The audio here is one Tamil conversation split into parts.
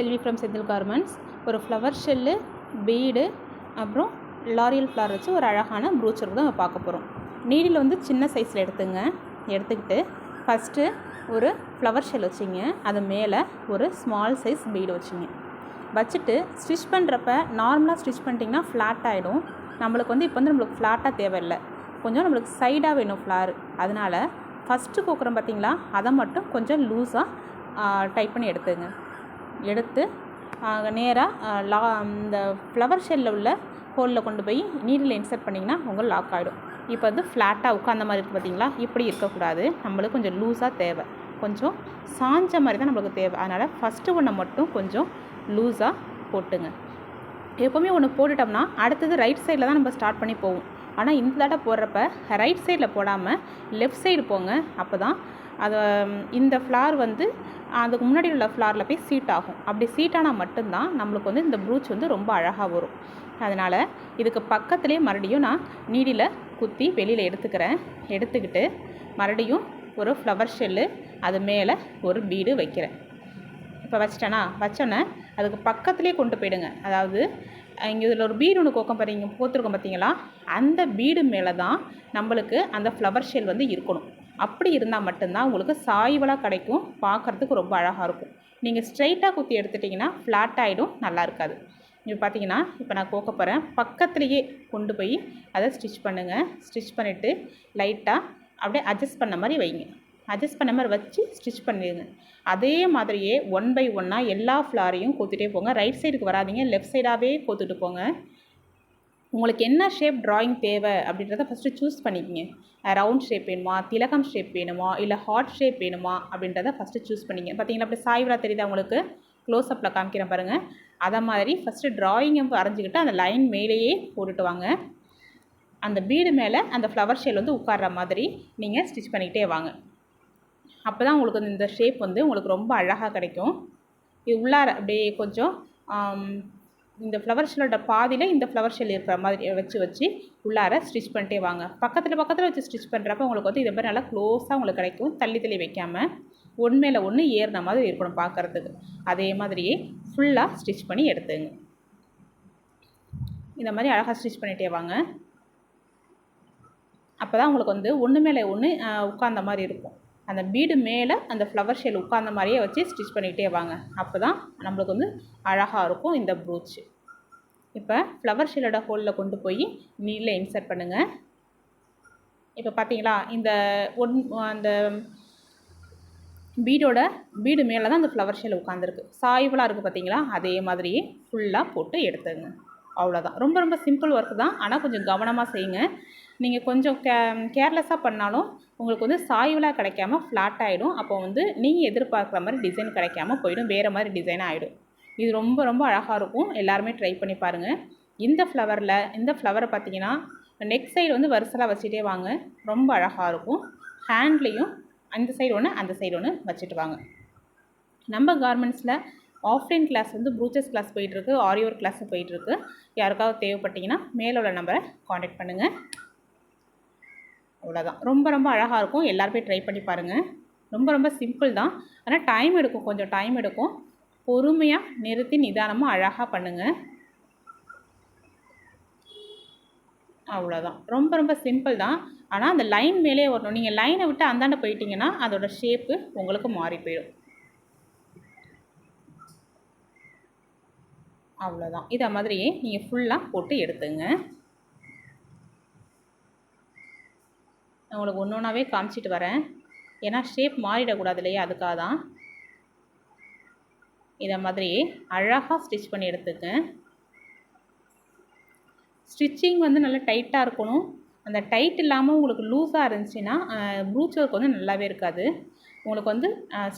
செல்வி ஃப்ரம் செந்தில் கார்மெண்ட்ஸ் ஒரு ஃப்ளவர் ஷெல்லு பீடு அப்புறம் லாரியல் ஃப்ளவர் வச்சு ஒரு அழகான ப்ரூச்சர் தான் நம்ம பார்க்க போகிறோம் நீடில் வந்து சின்ன சைஸில் எடுத்துங்க. எடுத்துக்கிட்டு ஃபஸ்ட்டு ஒரு ஃப்ளவர் ஷெல் வச்சிங்க. அது மேலே ஒரு ஸ்மால் சைஸ் பீடு வச்சிங்க. வச்சுட்டு ஸ்டிச் பண்ணுறப்ப நார்மலாக ஸ்டிச் பண்ணிட்டிங்கன்னா ஃப்ளாட் ஆகிடும் நம்மளுக்கு வந்து இப்போ வந்து நம்மளுக்கு ஃப்ளாட்டாக தேவையில்லை. கொஞ்சம் நம்மளுக்கு சைடாக வேணும் ஃப்ளார் அதனால் ஃபஸ்ட்டு கோக்குறோம் பார்த்தீங்களா அதை மட்டும் கொஞ்சம் லூஸாக டைப் பண்ணி எடுத்துங்க. எடுத்து நேராக லா இந்த ஃப்ளவர் ஷெல்லில் உள்ள ஹோலில் கொண்டு போய் நீடில் இன்சர்ட் பண்ணிங்கன்னா உங்கள் லாக் ஆகிடும் இப்போ வந்து ஃப்ளாட்டாக உட்காந்த மாதிரி இருக்குது பார்த்தீங்களா இப்படி இருக்கக்கூடாது. நம்மளுக்கு கொஞ்சம் லூஸாக தேவை. கொஞ்சம் சாஞ்ச மாதிரி தான் நம்மளுக்கு தேவை. அதனால் ஃபஸ்ட்டு ஒன்றை மட்டும் கொஞ்சம் லூஸாக போட்டுங்க. எப்போவுமே ஒன்று போட்டுட்டோம்னா அடுத்தது ரைட் சைடில் தான் நம்ம ஸ்டார்ட் பண்ணி போவோம். ஆனால் இந்த தடவை போடுறப்ப ரைட் சைடில் போடாமல் லெஃப்ட் சைடு போங்க. அப்போ தான் அது இந்த ஃப்ளார் வந்து அதுக்கு முன்னாடி உள்ள ஃப்ளாரில் போய் சீட் ஆகும். அப்படி சீட்டானால் மட்டும்தான் நம்மளுக்கு வந்து இந்த ப்ரூச் வந்து ரொம்ப அழகாக வரும். அதனால் இதுக்கு பக்கத்துலேயே மறுபடியும் நான் நீடியில் குத்தி வெளியில் எடுத்துக்கிறேன். எடுத்துக்கிட்டு மறுபடியும் ஒரு ஃப்ளவர் ஷெல்லு அது மேலே ஒரு பீடு வைக்கிறேன். இப்போ வச்சிட்டேனா? வச்சோன்னே அதுக்கு பக்கத்துலேயே கொண்டு போயிடுங்க. அதாவது இங்கே இதில் ஒரு பீடு ஒன்று கோக்கம் பாருங்க போத்திருக்கோம் பார்த்தீங்களா அந்த பீடு மேலே தான் நம்மளுக்கு அந்த ஃப்ளவர் ஷெல் வந்து இருக்கணும். அப்படி இருந்தால் மட்டும்தான் உங்களுக்கு சாய்வலாக கிடைக்கும். பார்க்குறதுக்கு ரொம்ப அழகாக இருக்கும். நீங்கள் ஸ்ட்ரைட்டாக குத்தி எடுத்துட்டிங்கன்னா ஃப்ளாட் ஆகிடும் நல்லா இருக்காது. இப்போ பார்த்தீங்கன்னா இப்போ நான் கோக்க போகிறேன் பக்கத்துலேயே கொண்டு போய் அதை ஸ்டிச் பண்ணுங்கள் ஸ்டிச் பண்ணிவிட்டு லைட்டாக அப்படியே அட்ஜஸ்ட் பண்ண மாதிரி வைங்க. அட்ஜஸ்ட் பண்ண மாதிரி வச்சு ஸ்டிச் பண்ணிடுங்க. அதே மாதிரியே ஒன் பை ஒன்னாக எல்லா ஃப்ளாரையும் கோத்துட்டே போங்க. ரைட் சைடுக்கு வராதிங்க. லெஃப்ட் சைடாகவே கோத்துட்டு போங்க. உங்களுக்கு என்ன ஷேப் ட்ராயிங் தேவை அப்படின்றத ஃபஸ்ட்டு சூஸ் பண்ணிக்கங்க. ரவுண்ட் ஷேப் வேணுமா? திலகம் ஷேப் வேணுமா? இல்லை ஹார்ட் ஷேப் வேணுமா? அப்படின்றத ஃபஸ்ட்டு சூஸ் பண்ணிங்க பார்த்தீங்களா அப்படி சாய்வரா தெரியுதா உங்களுக்கு? க்ளோஸ்அப்பில் காமிக்கிறேன் பாருங்கள் அதை மாதிரி ஃபஸ்ட்டு ட்ராயிங்கை வரைஞ்சிக்கிட்டு அந்த லைன் மேலேயே போட்டுட்டு வாங்க. அந்த பீடு மேலே அந்த ஃப்ளவர் ஷேல் வந்து உட்கார்ற மாதிரி நீங்கள் ஸ்டிச் பண்ணிக்கிட்டே வாங்க. அப்போ தான் உங்களுக்கு இந்த ஷேப் வந்து உங்களுக்கு ரொம்ப அழகாக கிடைக்கும். இது உள்ளார அப்படியே கொஞ்சம் இந்த ஃப்ளவர் ஷெல்லோட பாதியில் இந்த ஃப்ளவர் ஷெல் இருக்கிற மாதிரி வச்சு வச்சு உள்ளார ஸ்டிச் பண்ணிட்டே வாங்க. பக்கத்தில் பக்கத்தில் வச்சு ஸ்டிச் பண்ணுறப்ப உங்களுக்கு வந்து இதை மாதிரி நல்லா க்ளோஸாக உங்களுக்கு கிடைக்கும். தள்ளி தள்ளி வைக்காமல் ஒன் மேலே ஒன்று ஏறின மாதிரி இருக்கணும் பார்க்குறதுக்கு அதே மாதிரியே ஃபுல்லாக ஸ்டிச் பண்ணி எடுத்துங்க. இந்த மாதிரி அழகாக ஸ்டிச் பண்ணிகிட்டே வாங்க. அப்போ தான் உங்களுக்கு வந்து ஒன்று மேலே ஒன்று உட்காந்த மாதிரி இருக்கும். அந்த பீடு மேலே அந்த ஃப்ளவர் ஷேல் உட்காந்த மாதிரியே வச்சு ஸ்டிச் பண்ணிக்கிட்டே வாங்க. அப்போ தான் நம்மளுக்கு வந்து அழகாக இருக்கும் இந்த ப்ரூச் இப்போ ஃப்ளவர் ஷேலோட ஹோலில் கொண்டு போய் நீரில் இன்சர்ட் பண்ணுங்கள் இப்போ பார்த்தீங்களா இந்த ஒன் அந்த பீடோட பீடு மேலே தான் அந்த ஃப்ளவர் ஷேல் உட்காந்துருக்கு சாய்வலாக இருக்குது பார்த்தீங்களா அதே மாதிரியே ஃபுல்லாக போட்டு எடுத்துங்க. அவ்வளோதான் ரொம்ப ரொம்ப சிம்பிள் ஒர்க் தான். ஆனால் கொஞ்சம் கவனமாக செய்யுங்க. நீங்கள் கொஞ்சம் கே கேர்லெஸ்ஸாக பண்ணாலும் உங்களுக்கு வந்து சாய்வலாக கிடைக்காம ஃப்ளாட் ஆகிடும் அப்போ வந்து நீங்கள் எதிர்பார்க்குற மாதிரி டிசைன் கிடைக்காம போயிடும். வேறு மாதிரி டிசைன் ஆகிடும் இது ரொம்ப ரொம்ப அழகாக இருக்கும். எல்லாருமே ட்ரை பண்ணி பாருங்கள் இந்த ஃப்ளவரில் இந்த ஃப்ளவரை பார்த்தீங்கன்னா நெக் சைடு வந்து வரிசலாக வச்சுட்டே வாங்க. ரொம்ப அழகாக இருக்கும். ஹேண்ட்லேயும் அந்த சைடு ஒன்று அந்த சைடு ஒன்று வச்சுட்டு வாங்க. நம்ம கார்மெண்ட்ஸில் ஆஃப்லைன் கிளாஸ் வந்து ப்ரூச்சஸ் கிளாஸ் போயிட்டுருக்கு ஆரியோர் கிளாஸ் போயிட்டுருக்கு. யாருக்காவது தேவைப்பட்டீங்கன்னா மேலே உள்ள நம்பரை காண்டாக்ட் பண்ணுங்கள் அவ்வளோதான் ரொம்ப ரொம்ப அழகாக இருக்கும். எல்லாருமே ட்ரை பண்ணி பாருங்கள் ரொம்ப ரொம்ப சிம்பிள் தான். ஆனால் டைம் எடுக்கும். கொஞ்சம் டைம் எடுக்கும். பொறுமையாக நிறுத்தி நிதானமாக அழகாக பண்ணுங்கள் அவ்வளோதான் ரொம்ப ரொம்ப சிம்பிள் தான். ஆனால் அந்த லைன் மேலே வரணும். நீங்கள் லைனை விட்டு அந்தாண்ட போயிட்டீங்கன்னா அதோட ஷேப்பு உங்களுக்கு மாறி போயிடும். அவ்வளோதான் இதை மாதிரியே நீங்கள் ஃபுல்லாக போட்டு எடுத்துங்க. நான் உங்களுக்கு ஒன்று ஒன்றாவே காமிச்சிட்டு வரேன். ஏன்னா ஷேப் மாறிடக்கூடாது இல்லையா? அதுக்காக தான் இதை மாதிரியே அழகாக ஸ்டிச் பண்ணி எடுத்துக்க. ஸ்டிச்சிங் வந்து நல்லா டைட்டாக இருக்கணும். அந்த டைட் இல்லாமல் உங்களுக்கு லூஸாக இருந்துச்சுன்னா ப்ரூச் ஒர்க் வந்து நல்லாவே இருக்காது. உங்களுக்கு வந்து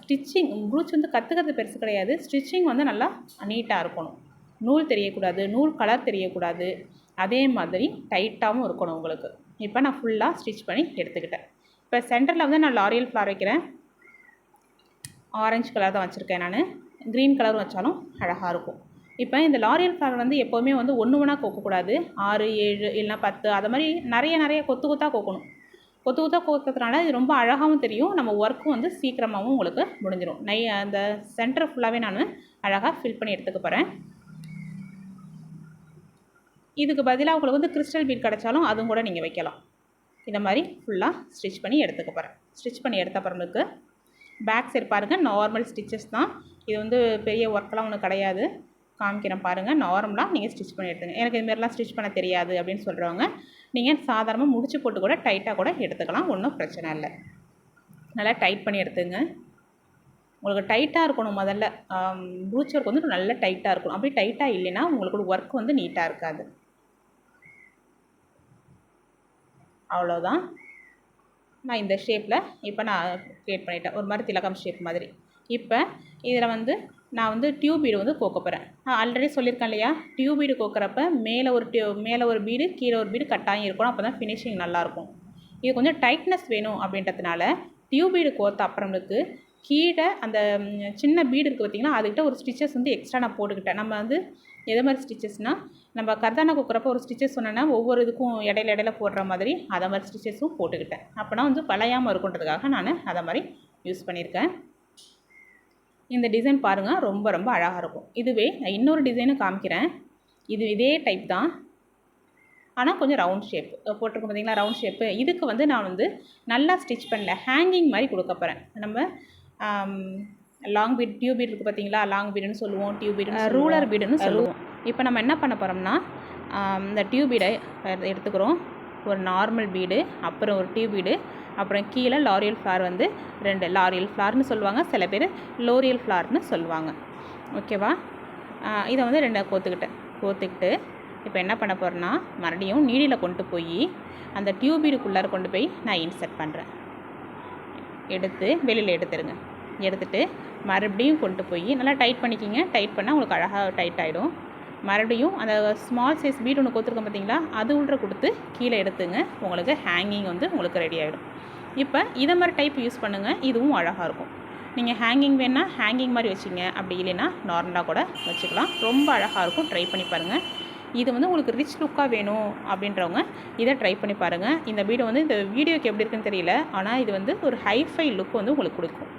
ஸ்டிச்சிங் ப்ரூச் வந்து கற்றுக்கிறது பெருசு கிடையாது. ஸ்டிச்சிங் வந்து நல்லா நீட்டாக இருக்கணும். நூல் தெரியக்கூடாது நூல் கலர் தெரியக்கூடாது. அதே மாதிரி டைட்டாகவும் இருக்கணும் உங்களுக்கு. இப்போ நான் ஃபுல்லாக ஸ்டிச் பண்ணி எடுத்துக்கிட்டேன். இப்போ சென்டரில் வந்து நான் லாரியல் ஃப்ளார் வைக்கிறேன். ஆரஞ்சு கலர் தான் வச்சுருக்கேன் நான். க்ரீன் கலர் வச்சாலும் அழகாக இருக்கும். இப்போ இந்த லாரியல் ஃப்ளார் வந்து எப்போவுமே வந்து ஒன்று ஒன்றா கோக்கக்கூடாது. ஆறு ஏழு இல்லைனா பத்து அது மாதிரி நிறைய நிறைய கொத்து கொத்தாக கோக்கணும். கொத்து கொத்தாக கோக்கிறதுனால இது ரொம்ப அழகாகவும் தெரியும். நம்ம ஒர்க்கும் வந்து சீக்கிரமாகவும் உங்களுக்கு முடிஞ்சிடும் நை அந்த சென்டர் ஃபுல்லாகவே நான் அழகாக ஃபில் பண்ணி எடுத்துக்க போகிறேன் இதுக்கு பதிலாக உங்களுக்கு வந்து கிறிஸ்டல் பீட் கிடச்சாலும் அதுவும் கூட நீங்கள் வைக்கலாம். இந்த மாதிரி ஃபுல்லாக ஸ்டிச் பண்ணி எடுத்துக்க போகிறேன் ஸ்டிச் பண்ணி எடுத்த பிறகு பேக் சைடு பாருங்கள் நார்மல் ஸ்டிச்சஸ் தான். இது வந்து பெரிய ஒர்க்கெலாம் ஒன்றும் கிடையாது. காமிக்கிறேன் பாருங்கள் நார்மலாக நீங்கள் ஸ்டிச் பண்ணி எடுத்துங்க. எனக்கு இதுமாரிலாம் ஸ்டிச் பண்ண தெரியாது அப்படின்னு சொல்கிறவங்க நீங்கள் சாதாரணமாக முடிச்சு போட்டு கூட டைட்டாக கூட எடுத்துக்கலாம் ஒன்றும் பிரச்சனை இல்லை. நல்லா டைட் பண்ணி எடுத்துங்க. உங்களுக்கு டைட்டாக இருக்கணும் முதல்ல. ப்ரூச் வந்து நல்லா டைட்டாக இருக்கணும். அப்படி டைட்டாக இல்லைன்னா உங்களுக்கு ஒர்க் வந்து நீட்டாக இருக்காது. அவ்வளோதான் நான் இந்த ஷேப்பில் இப்போ நான் க்ரியேட் பண்ணிட்டேன். ஒரு மாதிரி திலகம் ஷேப் மாதிரி. இப்போ இதில் வந்து நான் வந்து டியூப் பீடு வந்து கோக்க போகிறேன் நான் ஆல்ரெடி சொல்லியிருக்கேன் இல்லையா? டியூப் பீடு கோக்கிறப்ப மேலே ஒரு டியூ மேலே ஒரு பீடு கீழே ஒரு பீடு கட்டாயம் இருக்கணும். அப்போ தான் ஃபினிஷிங் நல்லாயிருக்கும். இது கொஞ்சம் டைட்னஸ் வேணும் அப்படின்றதுனால டியூப் பீடு கோர்த்த அப்புறமேலுக்கு கீழே அந்த சின்ன பீடு இருக்குது பார்த்தீங்கன்னா அதுக்கிட்ட ஒரு ஸ்டிச்சஸ் வந்து எக்ஸ்ட்ரா நான் போட்டுக்கிட்டேன். நம்ம வந்து எது மாதிரி ஸ்டிச்சஸ்னால் நம்ம கர்தானா குக்குறப்ப ஒரு ஸ்டிச்சஸ் சொன்னேன்னா ஒவ்வொரு இதுக்கும் இடையில இடையில போடுற மாதிரி அதை மாதிரி ஸ்டிச்சஸும் போட்டுக்கிட்டேன். அப்போனா வந்து பழையாமல் இருக்குன்றதுக்காக நான் அதை மாதிரி யூஸ் பண்ணியிருக்கேன். இந்த டிசைன் பாருங்கள் ரொம்ப ரொம்ப அழகாக இருக்கும். இதுவே நான் இன்னொரு டிசைனும் காமிக்கிறேன். இது இதே டைப் தான். ஆனால் கொஞ்சம் ரவுண்ட் ஷேப் போட்டிருக்கோம் பார்த்தீங்களா? ரவுண்ட் ஷேப்பு இதுக்கு வந்து நான் வந்து நல்லா ஸ்டிச் பண்ணல. ஹேங்கிங் மாதிரி கொடுக்க போகிறேன் நம்ம லாங் பீட் டியூப் பீட் இருக்குது பார்த்தீங்களா? லாங் பீடுன்னு சொல்லுவோம் டியூப் பீடு ரூலர் பீடுன்னு சொல்லுவோம். இப்போ நம்ம என்ன பண்ண போகிறோம்னா இந்த டியூப் பீடை எடுத்துக்கிறோம். ஒரு நார்மல் பீடு அப்புறம் ஒரு டியூப் பீடு அப்புறம் கீழே லாரியல் ஃப்ளார் வந்து ரெண்டு லாரியல் ஃப்ளார்னு சொல்லுவாங்க. சில பேர் லோரியல் ஃப்ளார்னு சொல்லுவாங்க. ஓகேவா இதை வந்து ரெண்டை கோத்துக்கிட்டேன். கோத்துக்கிட்டு இப்போ என்ன பண்ண போகிறேன்னா மறுபடியும் நீடியில் கொண்டு போய் அந்த டியூப் பீடுக்குள்ளார கொண்டு போய் நான் இன்சர்ட் பண்ணுறேன் எடுத்து வெளியில் எடுத்துருங்க. எடுத்துகிட்டு மறுபடியும் கொண்டு போய் நல்லா டைட் பண்ணிக்கிங்க. டைட் பண்ணால் உங்களுக்கு அழகாக டைட் ஆகிடும் மறுபடியும் அந்த ஸ்மால் சைஸ் பீட் ஒன்று கொடுத்துருக்கோம் பார்த்தீங்களா அது உள்ள கொடுத்து கீழே எடுத்துங்க. உங்களுக்கு ஹேங்கிங் வந்து உங்களுக்கு ரெடி ஆகிடும் இப்போ இதை மாதிரி டைப் யூஸ் பண்ணுங்கள் இதுவும் அழகாக இருக்கும். நீங்கள் ஹேங்கிங் வேணால் ஹேங்கிங் மாதிரி வச்சுங்க. அப்படி இல்லைன்னா நார்மலாக கூட வச்சுக்கலாம். ரொம்ப அழகாக இருக்கும். ட்ரை பண்ணி பாருங்கள் இது வந்து உங்களுக்கு ரிச் லுக்காக வேணும் அப்படின்றவங்க இதை ட்ரை பண்ணி பாருங்கள் இந்த வீடியோ வந்து இந்த வீடியோக்கு எப்படி இருக்குன்னு தெரியல. ஆனால் இது வந்து ஒரு ஹைஃபை லுக் வந்து உங்களுக்கு கொடுக்கும்.